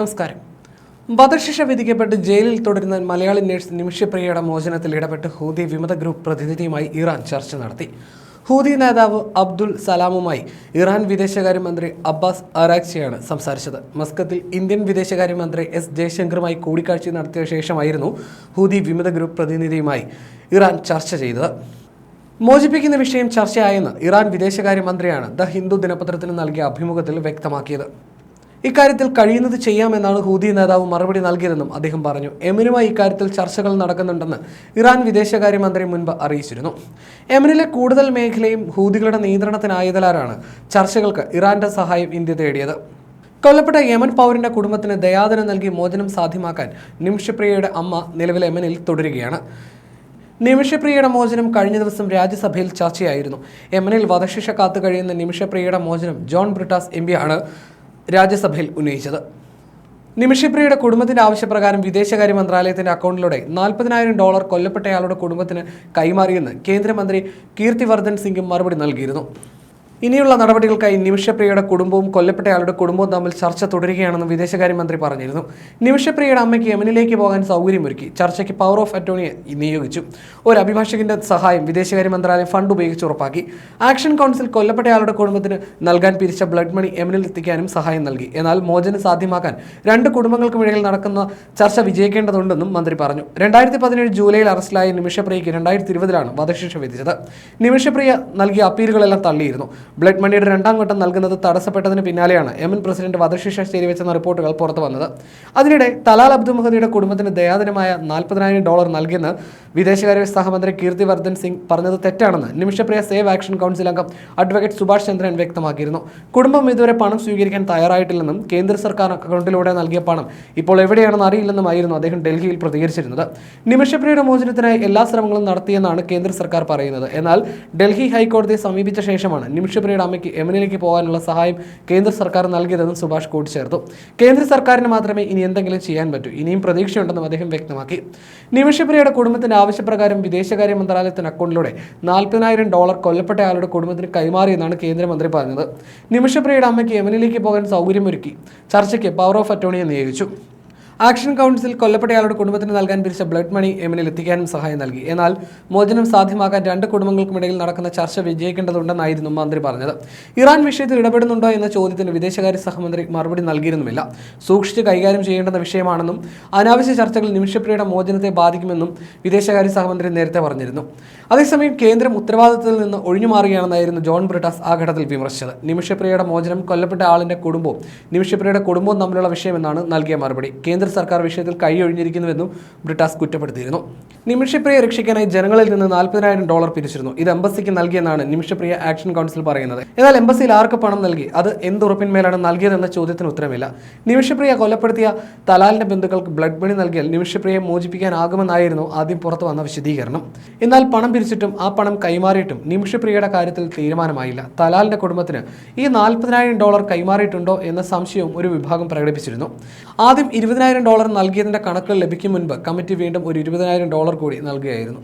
നമസ്കാരം. വധശിക്ഷ വിധിക്കപ്പെട്ട് ജയിലിൽ തുടരുന്ന മലയാളി നേഴ്സ് നിമിഷപ്രിയയുടെ മോചനത്തിൽ ഇടപെട്ട് ഹൂതി വിമത ഗ്രൂപ്പ് പ്രതിനിധിയുമായി ഇറാൻ ചർച്ച നടത്തി. ഹൂതി നേതാവ് അബ്ദുൽ സലാമുമായി ഇറാൻ വിദേശകാര്യമന്ത്രി അബ്ബാസ് അറാക്സിയാണ് സംസാരിച്ചത്. മസ്കത്തിൽ ഇന്ത്യൻ വിദേശകാര്യമന്ത്രി എസ് ജയശങ്കറുമായി കൂടിക്കാഴ്ച നടത്തിയ ശേഷമായിരുന്നു ഹൂതി വിമത ഗ്രൂപ്പ് പ്രതിനിധിയുമായി ഇറാൻ ചർച്ച ചെയ്തത്. മോചിപ്പിക്കുന്ന വിഷയം ചർച്ചയായെന്ന് ഇറാൻ വിദേശകാര്യമന്ത്രിയാണ് ദ ഹിന്ദു ദിനപത്രത്തിന് നൽകിയ അഭിമുഖത്തിൽ വ്യക്തമാക്കിയത്. ഇക്കാര്യത്തിൽ കഴിയുന്നത് ചെയ്യാമെന്നാണ് ഹൂതി നേതാവ് മറുപടി നൽകിയതെന്നും അദ്ദേഹം പറഞ്ഞു. എമിനുമായി ഇക്കാര്യത്തിൽ ചർച്ചകൾ നടക്കുന്നുണ്ടെന്ന് ഇറാൻ വിദേശകാര്യമന്ത്രി മുൻപ് അറിയിച്ചിരുന്നു. എമിനിലെ കൂടുതൽ മേഖലയും ഹൂതികളുടെ നിയന്ത്രണത്തിനായതിലാണ് ചർച്ചകൾക്ക് ഇറാന്റെ സഹായം ഇന്ത്യ തേടിയത്. കൊല്ലപ്പെട്ട യമൻ പൗരന്റെ കുടുംബത്തിന് ദയാദനം നൽകി മോചനം സാധ്യമാക്കാൻ നിമിഷപ്രിയയുടെ അമ്മ നിലവിലെ യമനിൽ തുടരുകയാണ്. നിമിഷപ്രിയയുടെ മോചനം കഴിഞ്ഞ ദിവസം രാജ്യസഭയിൽ ചർച്ചയായിരുന്നു. യമനിൽ വധശിക്ഷ കാത്തു കഴിയുന്ന നിമിഷപ്രിയയുടെ മോചനം ജോൺ ബ്രിട്ടാസ് എം ആണ്. രാജ്യസഭയിൽ ഉന്നയിച്ചത്. നിമിഷപ്രിയയുടെ കുടുംബത്തിന്റെ ആവശ്യപ്രകാരം വിദേശകാര്യ മന്ത്രാലയത്തിന്റെ അക്കൗണ്ടിലൂടെ നാൽപ്പതിനായിരം ഡോളർ കൊല്ലപ്പെട്ടയാളുടെ കുടുംബത്തിന് കൈമാറിയെന്ന് കേന്ദ്രമന്ത്രി കീർത്തിവർദ്ധൻ സിംഗും മറുപടി നൽകിയിരുന്നു. ഇനിയുള്ള നടപടികൾക്കായി നിമിഷപ്രിയയുടെ കുടുംബവും കൊല്ലപ്പെട്ടയാളുടെ കുടുംബവും തമ്മിൽ ചർച്ച തുടരുകയാണെന്ന് വിദേശകാര്യമന്ത്രി പറഞ്ഞിരുന്നു. നിമിഷപ്രിയയുടെ അമ്മയ്ക്ക് യമനിലേക്ക് പോകാൻ സൗകര്യമൊരുക്കി ചർച്ചയ്ക്ക് പവർ ഓഫ് അറ്റോണിയെ നിയോഗിച്ചു. ഒരു അഭിഭാഷകന്റെ സഹായം വിദേശകാര്യ മന്ത്രാലയം ഫണ്ട് ഉപയോഗിച്ച് ഉറപ്പാക്കി. ആക്ഷൻ കൗൺസിൽ കൊല്ലപ്പെട്ടയാളുടെ കുടുംബത്തിന് നൽകാൻ പിരിച്ച ബ്ലഡ് മണി യമനിൽ എത്തിക്കാനും സഹായം നൽകി. എന്നാൽ മോചനം സാധ്യമാക്കാൻ രണ്ട് കുടുംബങ്ങൾക്കും ഇടയിൽ നടക്കുന്ന ചർച്ച വിജയിക്കേണ്ടതുണ്ടെന്നും മന്ത്രി പറഞ്ഞു. രണ്ടായിരത്തി പതിനേഴ് ജൂലൈയിൽ അറസ്റ്റിലായ നിമിഷപ്രിയയ്ക്ക് രണ്ടായിരത്തി ഇരുപതിലാണ് വധശിക്ഷ വിധിച്ചത്. നിമിഷപ്രിയ നൽകിയ അപ്പീലുകളെല്ലാം തള്ളിയിരുന്നു. ബ്ലഡ് മണിയുടെ രണ്ടാം ഘട്ടം നൽകുന്നത് തടസ്സപ്പെട്ടതിന് പിന്നാലെയാണ് യമൻ പ്രസിഡന്റ് വധശിക്ഷ ശരിവെച്ചെന്ന റിപ്പോർട്ടുകൾ പുറത്തു വന്നത്. അതിനിടെ തലാൽ അബ്ദുൽ മുഹദിയുടെ കുടുംബത്തിന് ദയാദിനമായ നാൽപ്പതിനായിരം ഡോളർ നൽകിയെന്ന് വിദേശകാര്യ സഹമന്ത്രി കീർത്തിവർദ്ധൻ സിംഗ് പറഞ്ഞത് തെറ്റാണെന്ന് നിമിഷപ്രിയ സേവ് ആക്ഷൻ കൗൺസിൽ അംഗം അഡ്വക്കേറ്റ് സുഭാഷ് ചന്ദ്രൻ വ്യക്തമാക്കിയിരുന്നു. കുടുംബം ഇതുവരെ പണം സ്വീകരിക്കാൻ തയ്യാറായിട്ടില്ലെന്നും കേന്ദ്ര സർക്കാർ അക്കൗണ്ടിലൂടെ നൽകിയ പണം ഇപ്പോൾ എവിടെയാണെന്ന് അറിയില്ലെന്നുമായിരുന്നു അദ്ദേഹം ഡൽഹിയിൽ പ്രതികരിച്ചിരുന്നത്. നിമിഷപ്രിയയുടെ മോചനത്തിനായി എല്ലാ ശ്രമങ്ങളും നടത്തിയെന്നാണ് കേന്ദ്ര സർക്കാർ പറയുന്നത്. എന്നാൽ ഡൽഹി ഹൈക്കോടതിയെ സമീപിച്ച ശേഷമാണ് നിമിഷപ്രിയയുടെ അമ്മയ്ക്ക് യമനിലേക്ക് പോകാനുള്ള സഹായം കേന്ദ്ര സർക്കാർ നൽകിയതെന്നും സുഭാഷ് കൂട്ടിച്ചേർത്തു. കേന്ദ്ര സർക്കാരിന് മാത്രമേ ഇനി എന്തെങ്കിലും ചെയ്യാൻ പറ്റൂ. ഇനിയും പ്രതീക്ഷയുണ്ടെന്നും അദ്ദേഹം വ്യക്തമാക്കി. നിമിഷപ്രിയയുടെ കുടുംബത്തിന്റെ ആവശ്യപ്രകാരം വിദേശകാര്യ മന്ത്രാലയത്തിന് അക്കൗണ്ടിലൂടെ നാൽപ്പതിനായിരം ഡോളർ കൊല്ലപ്പെട്ട ആളുടെ കുടുംബത്തിന് കൈമാറിയെന്നാണ് കേന്ദ്രമന്ത്രി പറഞ്ഞത്. നിമിഷപ്രിയയുടെ അമ്മയ്ക്ക് യമനിലേക്ക് പോകാൻ സൗകര്യമൊരുക്കി. ചർച്ചയ്ക്ക് പവർ ഓഫ് അറ്റോണിയെ നിയോഗിച്ചു. ആക്ഷൻ കൗൺസിൽ കൊല്ലപ്പെട്ടയാളുടെ കുടുംബത്തിന് നൽകാൻ പിരിച്ച ബ്ലഡ് മണി എമ്മിനിൽ എത്തിക്കാനും സഹായം നൽകി. എന്നാൽ മോചനം സാധ്യമാക്കാൻ രണ്ട് കുടുംബങ്ങൾക്കുമിടയിൽ നടക്കുന്ന ചർച്ച വിജയിക്കേണ്ടതുണ്ടെന്നായിരുന്നു മന്ത്രി പറഞ്ഞത്. ഇറാൻ വിഷയത്തിൽ ഇടപെടുന്നുണ്ടോ എന്ന ചോദ്യത്തിന് വിദേശകാര്യ സഹമന്ത്രി മറുപടി നൽകിയിരുന്നുമില്ല. സൂക്ഷിച്ച് കൈകാര്യം ചെയ്യേണ്ടുന്ന വിഷയമാണെന്നും അനാവശ്യ ചർച്ചകൾ നിമിഷപ്രിയയുടെ മോചനത്തെ ബാധിക്കുമെന്നും വിദേശകാര്യ സഹമന്ത്രി നേരത്തെ പറഞ്ഞിരുന്നു. അതേസമയം കേന്ദ്രം ഉത്തരവാദിത്തത്തിൽ നിന്ന് ഒഴിഞ്ഞുമാറുകയാണെന്നായിരുന്നു ജോൺ ബ്രിട്ടാസ് ആ ഘട്ടത്തിൽ വിമർശിച്ചത്. നിമിഷപ്രിയയുടെ മോചനം കൊല്ലപ്പെട്ട ആളിന്റെ കുടുംബവും നിമിഷപ്രിയയുടെ കുടുംബവും തമ്മിലുള്ള വിഷയമെന്നാണ് നൽകിയ മറുപടി. കേന്ദ്ര സർക്കാർ വിഷയത്തിൽ കൈയൊഴിഞ്ഞിരിക്കുന്നുവെന്നും ബ്രിട്ടാസ് കുറ്റപ്പെടുത്തിയിരുന്നു. നിമിഷപ്രിയ രക്ഷിക്കാനായി ജനങ്ങളിൽ നിന്ന് നാൽപ്പതിനായിരം ഡോളർ പിരിച്ചിരുന്നു. ഇത് എംബസിക്ക് നൽകിയെന്നാണ് നിമിഷപ്രിയ ആക്ഷൻ കൗൺസിൽ പറയുന്നത്. എന്നാൽ എംബസിയിൽ ആർക്ക് പണം നൽകി? അത് എന്തുറപ്പിന്മേലാണ് നൽകിയതെന്ന ചോദ്യത്തിന് ഉത്തരമില്ല. നിമിഷപ്രിയ കൊലപ്പെടുത്തിയ തലാലിന്റെ ബന്ധുക്കൾക്ക് ബ്ലഡ് മണി നൽകിയാൽ നിമിഷപ്രിയയെ മോചിപ്പിക്കാനാകുമെന്നായിരുന്നു ആദ്യം പുറത്തു വന്ന വിശദീകരണം. എന്നാൽ പണം പിരിച്ചിട്ടും ആ പണം കൈമാറിയിട്ടും നിമിഷപ്രിയയുടെ കാര്യത്തിൽ തീരുമാനമായില്ല. തലാലിന്റെ കുടുംബത്തിന് ഈ നാൽപ്പതിനായിരം ഡോളർ കൈമാറിയിട്ടുണ്ടോ എന്ന സംശയവും ഒരു വിഭാഗം പ്രകടിപ്പിച്ചിരുന്നു. ആദ്യം ഇരുപതിനായിരം ഡോളർ നൽകിയതിന്റെ കണക്കുകൾ ലഭിക്കും മുൻപ് കമ്മിറ്റി വീണ്ടും ഒരു ഇരുപതിനായിരം ഡോളർ കൂടി നൽകുകയായിരുന്നു